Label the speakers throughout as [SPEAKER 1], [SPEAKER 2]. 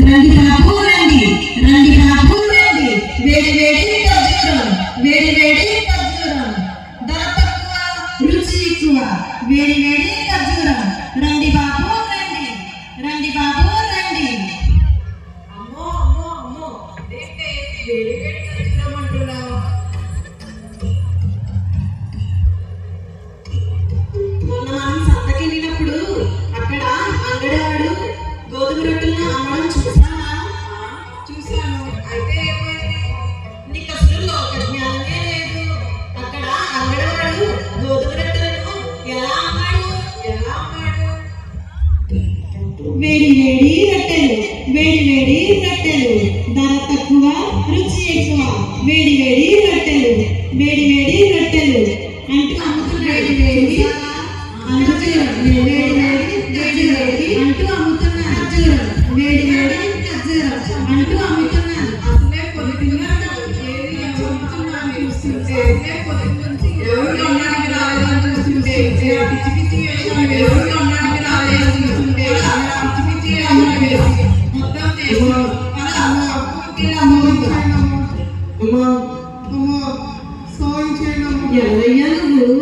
[SPEAKER 1] రండి బాబు రండి. రండి బాబు రండి. వేడి వేడి ఖర్జూరం వేడి వేడి ఖర్జూరం. ధర తక్కువ రుచి ఎక్కువ. వేడి వేడి ఖర్జూరం. రండి బాబు రండి. రండి బాబు రండి.
[SPEAKER 2] అమ్మో అమ్మో అమ్మో. ఏంటి వేడి వేడి
[SPEAKER 1] వేడి రొట్టెలు వేడి వేడి రొట్టెలు. ధర తక్కువ రుచి ఎక్కువ. వేడి వేడి రొట్టెలు వేడి వేడి రొట్టెలు. అంటూ అమ్ముతున్నాడు వేడి ఖర్జూరం వేడి. వేడి వేడి వేడి అంటూ అమ్ముతున్నారు ఖర్జూరం వేడి వేడి అంటూ అమ్ముతున్నారు.
[SPEAKER 2] అసలే పొద్దున్న ఏది చదువుతున్నాను చూస్తుంటే పొద్దున్న ఎవరు అన్నానికి రాలేదని చూస్తుంటే పిచ్చి పిచ్చి వేషాలు అమ్మా అమ్మా
[SPEAKER 3] సాయం చేయడం
[SPEAKER 1] ఎవరయ్యా నువ్వు?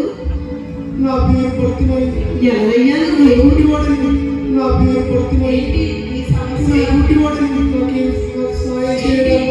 [SPEAKER 3] నా పేరు పడుతున్నాయి
[SPEAKER 1] ఎవరయ్యా నువ్వు?
[SPEAKER 3] గుడ్డివాడిని నా పేరు పడుతున్నాయి
[SPEAKER 2] నీ సమస్య
[SPEAKER 3] నాకు సాయం చేయడం